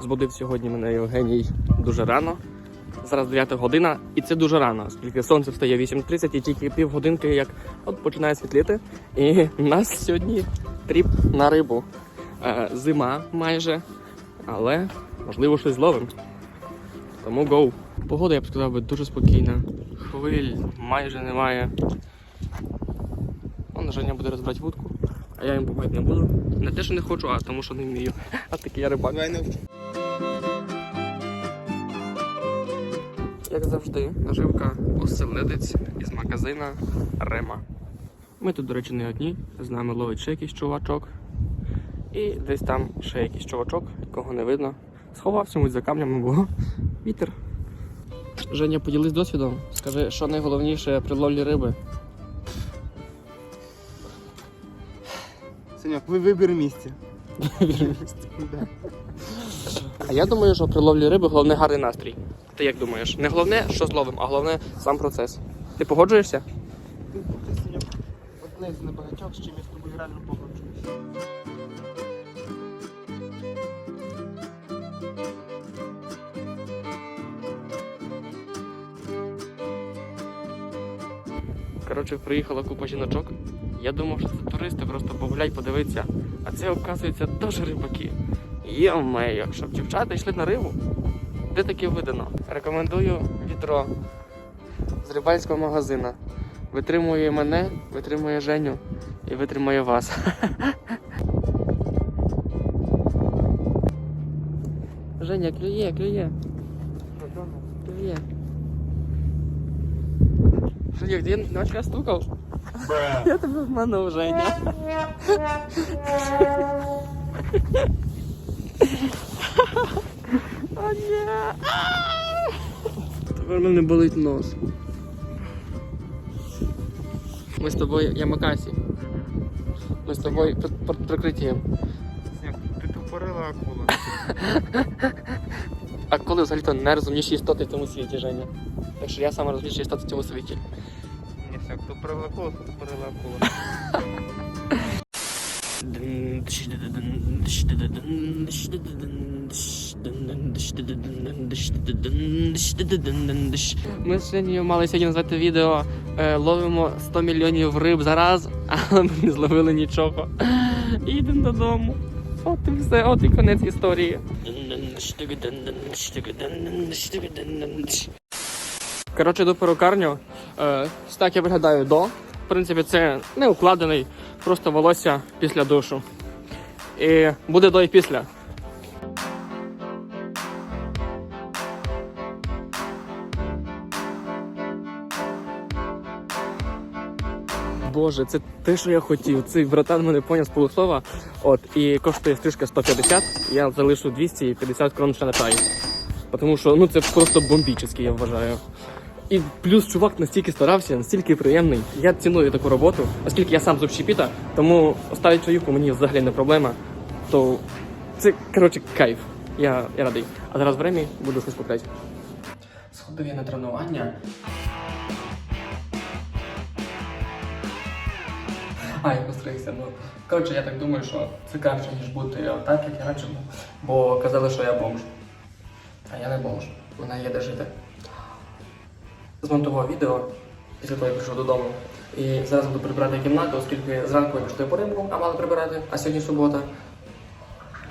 Збудив сьогодні мене Євгеній дуже рано. Зараз 9 година, і це дуже рано, оскільки сонце встає 8.30 і тільки півгодинки, як от починає світліти. І у нас сьогодні тріп на рибу. Е, зима майже, але можливо щось зловим. Тому гоу. Погода, я б сказав, дуже спокійна. Хвиль майже немає. Он Женя буде розбирати вудку, а я їм допомагати не буду. Не те, що не хочу, а тому, що не вмію. А такий я рибак. Давай навчу. Як завжди, наживка оселедець із магазина Рема. Ми тут, до речі, не одні. З нами ловить ще якийсь чувачок. І десь там ще якийсь чувачок, якого не видно. Сховався муть за камнями, бо вітер. Женя, поділись досвідом. Скажи, що найголовніше при ловлі риби. Санек, ви вибір місця. Да. А я думаю, що при ловлі риби головне гарний настрій. Ти як думаєш? Не головне, що зловим, а головне сам процес. Ти погоджуєшся? Ти, одне з небагатьох, з чим я з тобою реально погоджуюсь. Коротше, приїхала купа жіночок. Я думав, що це туристи, просто погулять, подивитися. А це, оказується, теж рибаки. Йо-моє, щоб дівчата йшли на рибу. Де таке видано? Рекомендую відро з рибальського магазина. Витримує мене, витримує Женю і витримує вас. Женя, клює, клює, клює. Женя, де ночі я стукав? Я тебе обманув, Женя. О, ні. Тепер мене болить нос. Ми з тобою Ямакасі. Ми з тобою під, під прикриттям. Санек, ти тупорила акула. А коли взагалі-то найрозумніші істоти в цьому світі, Женя? Так що я саме розумніші істоти в цьому світі. Ні, Санек, тупорила акула, то тупорила. Ми з Женєю мали сьогодні назвати відео е, ловимо 100 мільйонів риб за раз, але ми не зловили нічого. І йдемо додому. От і все, от і конець історії. Коротше, до перукарню. Е, так я виглядаю до. В принципі, це не укладений, просто волосся після душу. І буде до і після. Боже, це те, що я хотів. Цей братан мене поняв з полуслова. От, і коштує стрижка 150, я залишу 250 крон ще на чай. Тому що ну це просто бомбічний, я вважаю. І плюс чувак настільки старався, настільки приємний. Я ціную таку роботу, оскільки я сам з общепіта, тому оставити чаюку мені взагалі не проблема. То це коротше кайф. Я, я радий. А зараз в Ремі буду щось купляти. Сходив я на тренування. Я постригся. Ну, коротше, я так думаю, що це краще, ніж бути так, як я раніше. Бо казали, що я бомж. А я не бомж. Вона є де жити. Змонтував відео після того, як прийшов додому. І зараз буду прибирати кімнату, оскільки зранку я пішов по ринку, а мали прибирати, а сьогодні субота.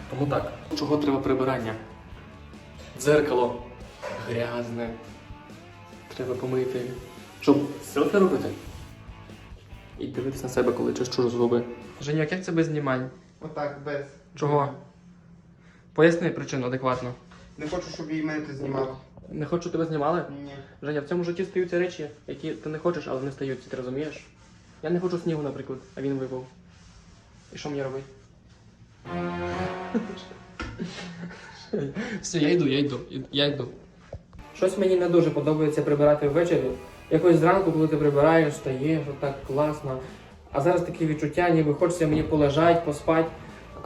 Тому так. Чого треба прибирання? Дзеркало грязне. Треба помити. Щоб селфі робити? І дивитися на себе, коли чищу зуби. Женяк, як це без знімань? Отак, без. Чого? Поясни причину адекватно. Не хочу, щоб її мене ти знімав. Не хочу тебе знімали? Ні. Женя, в цьому житті стаються речі, які ти не хочеш, але не стаються, ти розумієш? Я не хочу снігу, наприклад, а він випав. І що мені робити? Все, я йду, я йду, я йду. Щось мені не дуже подобається прибирати ввечері. Якось зранку, коли ти прибираєш, стаєш, так класно. А зараз таке відчуття, ніби хочеться мені полежати, поспати.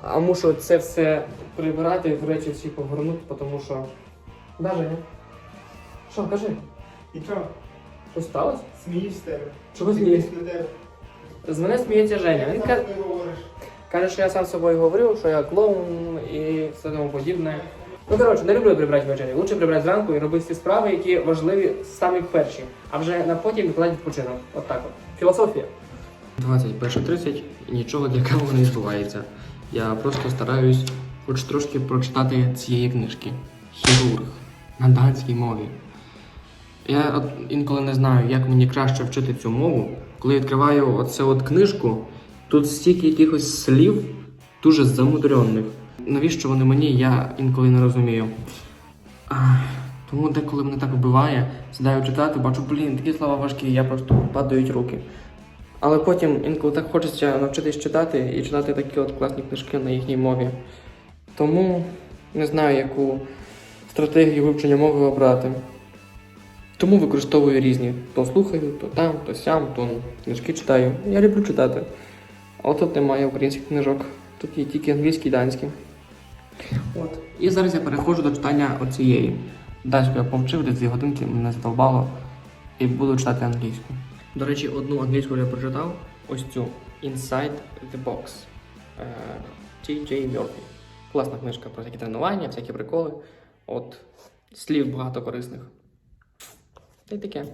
А мушу це все прибирати, в речі всі повернути, тому що. Да, Женя? Що, кажи? І що? Що сталося? Смієш з тебе. Чого тебе. З мене сміється Женя. Він ка- Сам ти говориш. каже, що я сам з собою говорив, що я клоун і все тому подібне. Ну коротше, не люблю прибрати ввечері. Лучше прибрати зранку і робити ті справи, які важливі самі перші, а вже на потім відкладати відпочинок. От так от. Філософія. 21.30 і нічого цікавого не відбувається. Я просто стараюсь хоч трошки прочитати цієї книжки. Хірург на датській мові. Я от інколи не знаю, як мені краще вчити цю мову. Коли відкриваю оце от книжку, тут стільки якихось слів дуже замудренних. Навіщо вони мені, я інколи не розумію. Тому деколи мене так вбиває, сідаю читати, бачу, блін, такі слова важкі, я просто падають руки. Але потім інколи так хочеться навчитись читати і читати такі от класні книжки на їхній мові. Тому не знаю, яку стратегію вивчення мови обрати. Тому використовую різні. То слухаю, то там, то сям, то книжки читаю. Я люблю читати. Але тут немає українських книжок. Тут тільки англійські і данські. От. І зараз я переходжу до читання оцієї. Дачку я повчив, десь дві годинки мене задовбало. І буду читати англійську. До речі, одну англійську я прочитав. Ось цю Inside the Box. Е, T.J. Murphy. Класна книжка про всякі тренування, всякі приколи. От слів багато корисних. Та таке.